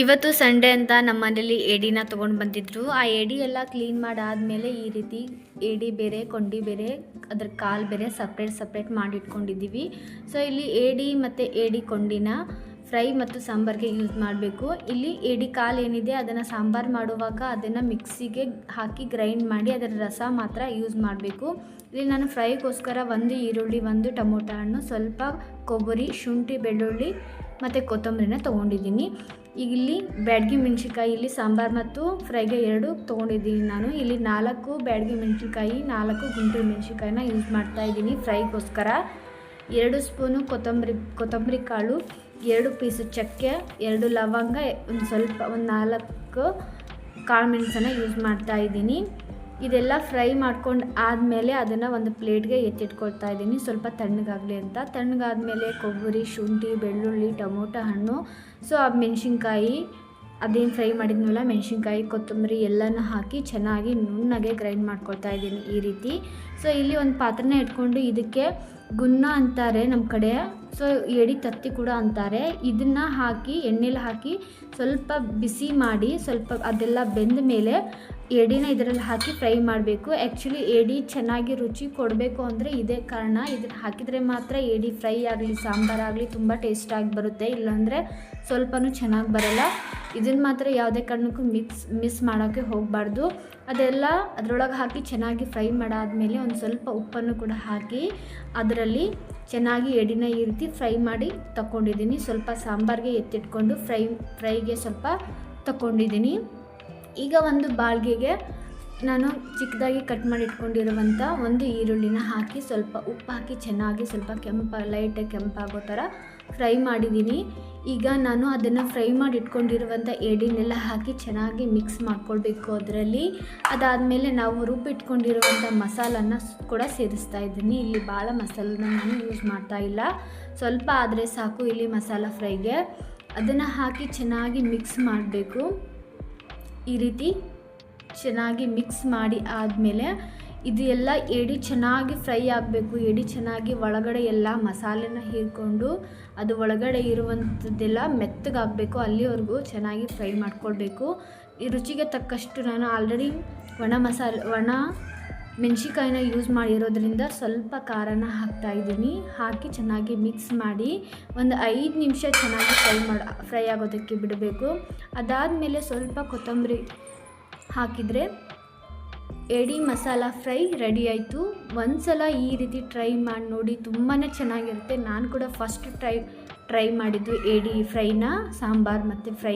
ಇವತ್ತು ಸಂಡೇ ಅಂತ ನಮ್ಮ ಮನೇಲಿ ಏಡಿನ ತೊಗೊಂಡು ಬಂದಿದ್ರು. ಆ ಏಡಿ ಎಲ್ಲ ಕ್ಲೀನ್ ಮಾಡಾದಮೇಲೆ ಈ ರೀತಿ ಏಡಿ ಬೇರೆ, ಕೊಂಡಿ ಬೇರೆ, ಅದ್ರ ಕಾಲು ಬೇರೆ ಸಪ್ರೇಟ್ ಸಪ್ರೇಟ್ ಮಾಡಿಟ್ಕೊಂಡಿದ್ದೀವಿ. ಸೊ ಇಲ್ಲಿ ಏಡಿ ಮತ್ತು ಏಡಿ ಕೊಂಡಿನ ಫ್ರೈ ಮತ್ತು ಸಾಂಬಾರಿಗೆ ಯೂಸ್ ಮಾಡಬೇಕು. ಇಲ್ಲಿ ಏಡಿ ಕಾಲು ಏನಿದೆ ಅದನ್ನು ಸಾಂಬಾರು ಮಾಡುವಾಗ ಅದನ್ನು ಮಿಕ್ಸಿಗೆ ಹಾಕಿ ಗ್ರೈಂಡ್ ಮಾಡಿ ಅದರ ರಸ ಮಾತ್ರ ಯೂಸ್ ಮಾಡಬೇಕು. ಇಲ್ಲಿ ನಾನು ಫ್ರೈಗೋಸ್ಕರ ಒಂದು ಈರುಳ್ಳಿ, ಒಂದು ಟೊಮೊಟೊ ಹಣ್ಣು, ಸ್ವಲ್ಪ ಕೊಬ್ಬರಿ, ಶುಂಠಿ, ಬೆಳ್ಳುಳ್ಳಿ ಮತ್ತು ಕೊತ್ತಂಬರಿನ ತೊಗೊಂಡಿದ್ದೀನಿ. ಈಗ ಇಲ್ಲಿ ಬ್ಯಾಡ್ಗಿ ಮೆಣಸಿನ್ಕಾಯಿ, ಇಲ್ಲಿ ಸಾಂಬಾರು ಮತ್ತು ಫ್ರೈಗೆ ಎರಡು ತೊಗೊಂಡಿದ್ದೀನಿ ನಾನು. ಇಲ್ಲಿ ನಾಲ್ಕು ಬ್ಯಾಡ್ಗಿ ಮೆಣಸಿನ್ಕಾಯಿ, ನಾಲ್ಕು ಗುಂಟೂರು ಮೆಣಸಿನ್ಕಾಯಿನ ಯೂಸ್ ಮಾಡ್ತಾ ಇದ್ದೀನಿ ಫ್ರೈಗೋಸ್ಕರ. ಎರಡು ಸ್ಪೂನು ಕೊತ್ತಂಬರಿ ಕೊತ್ತಂಬರಿ ಕಾಳು, ಎರಡು ಪೀಸು ಚಕ್ಕೆ, ಎರಡು ಲವಂಗ, ಒಂದು ಸ್ವಲ್ಪ, ಒಂದು ನಾಲ್ಕು ಕಾಳು ಮೆಣಸನ್ನು ಯೂಸ್ ಮಾಡ್ತಾ ಇದ್ದೀನಿ. ಇದೆಲ್ಲ ಫ್ರೈ ಮಾಡ್ಕೊಂಡು ಆದಮೇಲೆ ಅದನ್ನು ಒಂದು ಪ್ಲೇಟ್ಗೆ ಎತ್ತಿಟ್ಕೊಳ್ತಾ ಇದ್ದೀನಿ. ಸ್ವಲ್ಪ ತಣ್ಣಗಾಗಲಿ ಅಂತ. ತಣ್ಣಗಾದ್ಮೇಲೆ ಕೊಬ್ಬರಿ, ಶುಂಠಿ, ಬೆಳ್ಳುಳ್ಳಿ, ಟೊಮೊಟೊ, ಹಣ್ಣು, ಸೊ ಆ ಮೆಣಸಿನ್ಕಾಯಿ, ಅದೇನು ಫ್ರೈ ಮಾಡಿದ್ನಲ್ಲ ಮೆಣಸಿನ್ಕಾಯಿ, ಕೊತ್ತಂಬರಿ ಎಲ್ಲನೂ ಹಾಕಿ ಚೆನ್ನಾಗಿ ನುಣ್ಣಗೆ ಗ್ರೈಂಡ್ ಮಾಡ್ಕೊಳ್ತಾ ಇದ್ದೀನಿ ಈ ರೀತಿ. ಸೊ ಇಲ್ಲಿ ಒಂದು ಪಾತ್ರೆನ ಇಟ್ಕೊಂಡು ಇದಕ್ಕೆ ಗುನ್ನ ಅಂತಾರೆ ನಮ್ಮ ಕಡೆ. ಸೊ ಎಡಿ ತತ್ತಿ ಕೂಡ ಅಂತಾರೆ. ಇದನ್ನು ಹಾಕಿ, ಎಣ್ಣೆಲಿ ಹಾಕಿ ಸ್ವಲ್ಪ ಬಿಸಿ ಮಾಡಿ ಸ್ವಲ್ಪ ಅದೆಲ್ಲ ಬೆಂದ ಮೇಲೆ ಎಡಿನ ಇದರಲ್ಲಿ ಹಾಕಿ ಫ್ರೈ ಮಾಡಬೇಕು. ಆ್ಯಕ್ಚುಲಿ ಎಡಿ ಚೆನ್ನಾಗಿ ರುಚಿ ಕೊಡಬೇಕು ಅಂದರೆ ಇದೇ ಕಾರಣ. ಇದನ್ನು ಹಾಕಿದರೆ ಮಾತ್ರ ಎಡಿ ಫ್ರೈ ಆಗಲಿ ಸಾಂಬಾರಾಗಲಿ ತುಂಬ ಟೇಸ್ಟಾಗಿ ಬರುತ್ತೆ. ಇಲ್ಲಾಂದರೆ ಸ್ವಲ್ಪನೂ ಚೆನ್ನಾಗಿ ಬರಲ್ಲ. ಇದನ್ನು ಮಾತ್ರ ಯಾವುದೇ ಕಾರಣಕ್ಕೂ ಮಿಕ್ಸ್, ಮಿಸ್ ಮಾಡೋಕ್ಕೆ ಹೋಗಬಾರ್ದು. ಅದೆಲ್ಲ ಅದರೊಳಗೆ ಹಾಕಿ ಚೆನ್ನಾಗಿ ಫ್ರೈ ಮಾಡಾದಮೇಲೆ ಒಂದು ಸ್ವಲ್ಪ ಉಪ್ಪನ್ನು ಕೂಡ ಹಾಕಿ ಅದರಲ್ಲಿ ಚೆನ್ನಾಗಿ ಎಡಿನ ಈ ರೀತಿ ಫ್ರೈ ಮಾಡಿ ತಗೊಂಡಿದ್ದೀನಿ ಸ್ವಲ್ಪ ಸಾಂಬಾರಿಗೆ ಎತ್ತಿಟ್ಕೊಂಡು ಫ್ರೈ, ಫ್ರೈಗೆ ಸ್ವಲ್ಪ ತಗೊಂಡಿದ್ದೀನಿ ಈಗ ಒಂದು ಬಾಳ್ಗೆಗೆ ನಾನು ಚಿಕ್ಕದಾಗಿ ಕಟ್ ಮಾಡಿ ಇಟ್ಕೊಂಡಿರುವಂಥ ಒಂದು ಈರುಳ್ಳಿನ ಹಾಕಿ ಸ್ವಲ್ಪ ಉಪ್ಪು ಹಾಕಿ ಚೆನ್ನಾಗಿ ಸ್ವಲ್ಪ ಕೆಂಪ ಲೈಟಾಗಿ ಕೆಂಪಾಗೋ ಥರ ಫ್ರೈ ಮಾಡಿದ್ದೀನಿ. ಈಗ ನಾನು ಅದನ್ನು ಫ್ರೈ ಮಾಡಿ ಇಟ್ಕೊಂಡಿರುವಂಥ ಏಡಿನೆಲ್ಲ ಹಾಕಿ ಚೆನ್ನಾಗಿ ಮಿಕ್ಸ್ ಮಾಡ್ಕೊಳ್ಬೇಕು ಅದರಲ್ಲಿ. ಅದಾದಮೇಲೆ ನಾವು ರುಬ್ಬಿಟ್ಕೊಂಡಿರುವಂಥ ಮಸಾಲನ್ನ ಕೂಡ ಸೇರಿಸ್ತಾ ಇದ್ದೀನಿ. ಇಲ್ಲಿ ಭಾಳ ಮಸಾಲನ ನಾನು ಯೂಸ್ ಮಾಡ್ತಾ ಇಲ್ಲ. ಸ್ವಲ್ಪ ಆದರೆ ಸಾಕು ಇಲ್ಲಿ ಮಸಾಲ ಫ್ರೈಗೆ. ಅದನ್ನು ಹಾಕಿ ಚೆನ್ನಾಗಿ ಮಿಕ್ಸ್ ಮಾಡಬೇಕು. ಈ ರೀತಿ ಚೆನ್ನಾಗಿ ಮಿಕ್ಸ್ ಮಾಡಿ ಆದಮೇಲೆ ಇದು ಎಲ್ಲ ಎಡಿ ಚೆನ್ನಾಗಿ ಫ್ರೈ ಆಗಬೇಕು. ಎಡಿ ಚೆನ್ನಾಗಿ ಒಳಗಡೆ ಎಲ್ಲ ಮಸಾಲೆನ ಹೀರ್ಕೊಂಡು ಅದು ಒಳಗಡೆ ಇರುವಂಥದ್ದೆಲ್ಲ ಮೆತ್ತಗಾಗಬೇಕು. ಅಲ್ಲಿವರೆಗೂ ಚೆನ್ನಾಗಿ ಫ್ರೈ ಮಾಡ್ಕೊಳ್ಬೇಕು. ಈ ರುಚಿಗೆ ತಕ್ಕಷ್ಟು ನಾನು ಆಲ್ರೆಡಿ ಒಣ ಮಸಾಲೆ, ಒಣ ಮೆಣಸಿಕಾಯಿನ ಯೂಸ್ ಮಾಡಿರೋದ್ರಿಂದ ಸ್ವಲ್ಪ ಖಾರನ ಹಾಕ್ತಾಯಿದ್ದೀನಿ ಹಾಕಿ ಚೆನ್ನಾಗಿ ಮಿಕ್ಸ್ ಮಾಡಿ ಒಂದು ಐದು ನಿಮಿಷ ಚೆನ್ನಾಗಿ ಫ್ರೈ ಮಾಡಿ ಫ್ರೈ ಆಗೋದಕ್ಕೆ ಬಿಡಬೇಕು. ಅದಾದಮೇಲೆ ಸ್ವಲ್ಪ ಕೊತ್ತಂಬರಿ ಹಾಕಿದರೆ ಎಡಿ ಮಸಾಲ ಫ್ರೈ ರೆಡಿ ಆಯಿತು. ಒಂದು ಸಲ ಈ ರೀತಿ ಟ್ರೈ ಮಾಡಿ ನೋಡಿ ತುಂಬಾ ಚೆನ್ನಾಗಿರುತ್ತೆ. ನಾನು ಕೂಡ ಫಸ್ಟ್ ಟ್ರೈ ಟ್ರೈ ಮಾಡಿದ್ದು ಎಡಿ ಫ್ರೈನ, ಸಾಂಬಾರು ಮತ್ತು ಫ್ರೈ